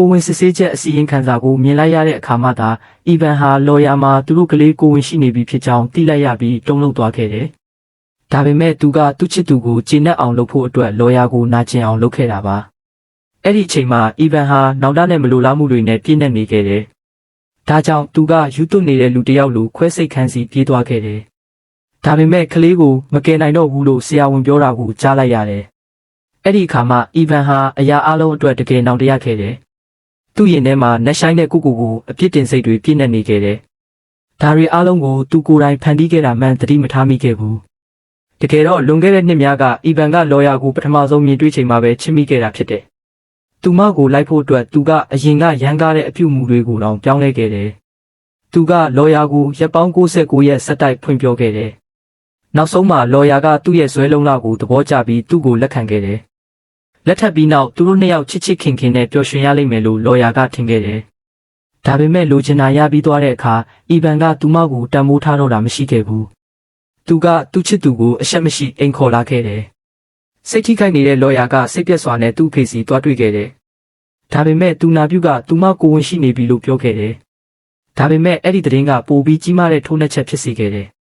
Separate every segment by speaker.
Speaker 1: ကိုဝင်စစ်ဆေးချက်အစီရင်ခံစာကိုမြင်လိုက်ရတဲ့အခါမှသာအီဗန်ဟာလော်ယာမှာသူတို့ကလေးကိုဝင်ရှိနေပြီဖြစ်ကြောင်းသိလိုက်ရပြီးတုံ့လုံသွားခဲ့တယ်။ဒါပေမဲ့သူကသူ့ချစ်သူကိုကျေနပ်အောင်လုပ်ဖို့အတွက်လော်ယာကိုနာကျင်အောင်လုပ်ခဲ့တာပါ။အဲ့ဒီအချိန်မှာအီဗန်ဟာနောင်တနဲ့မလိုလားမှုတွေနဲ့ပြည့်နေနေခဲ့တယ်။ဒါကြောင့်သူကယူသွနေတဲ့လူတစ်ယောက်လိုခွဲစိတ်ခန်းစီပြေးသွားခဲ့တယ်။ဒါပေမဲ့ကလေးကိုမကယ်နိုင်တော့ဘူးလို့ဆရာဝန်ပြောတာကိုကြားလိုက်ရတယ်။အဲ့ဒီအခါမှာအီဗန်ဟာအရာအလုံးအတွက်တကယ်နောင်တရခဲ့တယ်။ သူ့ရင်ထဲမှာနှက်ဆိုင်တဲ့ကိုကိုကိုအပြစ်တင်စိတ်တွေပြည့်နေနေခဲ့တယ်။ဒါတွေအလုံးကိုသူကိုယ်တိုင်ဖန်တီးခဲ့တာမှန်သတိမထားမိခဲ့ဘူး။တကယ်တော့လွန်ခဲ့တဲ့နှစ်များကအီဗန်ကလော်ယာကိုပထမဆုံးမြင်တွေ့ချိန်မှာပဲချစ်မိခဲ့တာဖြစ်တယ်။သူမကိုလိုက်ဖို့အတွက်သူကအရင်ကရန်ကားတဲ့အပြုအမူတွေကိုတောင်ပြောင်းလဲခဲ့တယ်။သူကလော်ယာကိုရက်ပေါင်း69ရက်ဆက်တိုက်ဖွင့်ပြောခဲ့တယ်။နောက်ဆုံးမှာလော်ယာကသူ့ရဲ့ဇွဲလုံးလောက်ကိုသဘောကျပြီးသူ့ကိုလက်ခံခဲ့တယ်။ လက်ထပ်ပြီးနောက်သူတို့နှစ်ယောက်ချစ်ချစ်ခင်ခင်နဲ့ပျော်ရွှင်ရလိမ့်မယ်လို့လော်ယာကထင်ခဲ့တယ်။ဒါပေမဲ့လိုချင်တာရပြီးသွားတဲ့အခါအီဗန်ကသူမကိုတန်မိုးထားတော့တာမရှိခဲ့ဘူး။သူကသူ့ချစ်သူကိုအရှက်မရှိအိမ်ခေါ်လာခဲ့တယ်။စိတ်ထိခိုက်နေတဲ့လော်ယာကစိတ်ပြက်စွာနဲ့သူ့ဖေစီတွားတွေ့ခဲ့တယ်။ဒါပေမဲ့သူနာပြုကသူမကိုဝင်ရှိနေပြီလို့ပြောခဲ့တယ်။ဒါပေမဲ့အဲ့ဒီသတင်းကပိုပြီးကြီးမားတဲ့ထိုးနှက်ချက်ဖြစ်စေခဲ့တယ်။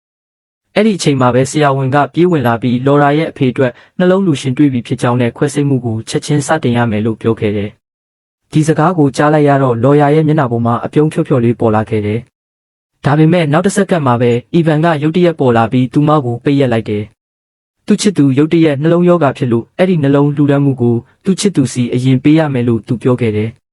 Speaker 1: အဲ့ဒီအချိန်မှာပဲဆရာဝန်ကပြေးဝင်လာပြီးလော်ရာရဲ့အဖေအတွက်နှလုံးလူရှင်တွေ့ပြီဖြစ်ကြောင်းနဲ့ခွဲစိတ်မှုကိုချက်ချင်းစတင်ရမယ်လို့ပြောခဲ့တယ်။ဒီစကားကိုကြားလိုက်ရတော့လော်ရာရဲ့မျက်နှာပေါ်မှာအပြုံးဖြော့ဖြော့လေးပေါ်လာခဲ့တယ်။ဒါပေမဲ့နောက်တစ်စက္ကန့်မှာပဲအီဗန်ကရုတ်တရက်ပေါ်လာပြီးသူမကိုပိတ်ရက်လိုက်တယ်။သူ့ချစ်သူရုတ်တရက်နှလုံးယောဂဖြစ်လို့အဲ့ဒီနှလုံးလူဒန်းမှုကိုသူ့ချစ်သူစီအရင်ပေးရမယ်လို့သူပြောခဲ့တယ်။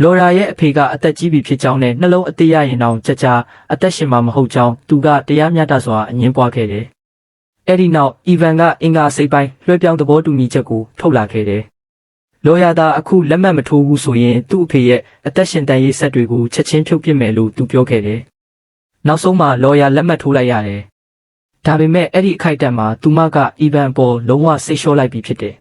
Speaker 1: လော်ရာရဲ့အဖေကအသက်ကြီးပြီဖြစ်ကြောင်းနဲ့နှလုံးအသေးရရင်တောင်ကြကြအသက်ရှင်မှာမဟုတ်ကြောင်းသူကတရားမျှတစွာအငင်းပွားခဲ့တယ်။အဲ့ဒီနောက်အီဗန်ကအင်္ဂါစိတ်ပိုင်းလွှဲပြောင်းသဘောတူညီချက်ကိုထုတ်လာခဲ့တယ်။လော်ယာသာအခုလက်မှတ်မထိုးဘူးဆိုရင်သူ့အဖေရဲ့အသက်ရှင်တန်ရေးဆက်တွေကိုချက်ချင်းဖြုတ်ပစ်မယ်လို့သူပြောခဲ့တယ်။နောက်ဆုံးမှာလော်ယာလက်မှတ်ထိုးလိုက်ရတယ်။ဒါပေမဲ့အဲ့ဒီအခိုက်အတန့်မှာသူမကအီဗန်ပေါ်လုံးဝစိတ်လျှော့လိုက်ပြီဖြစ်တယ်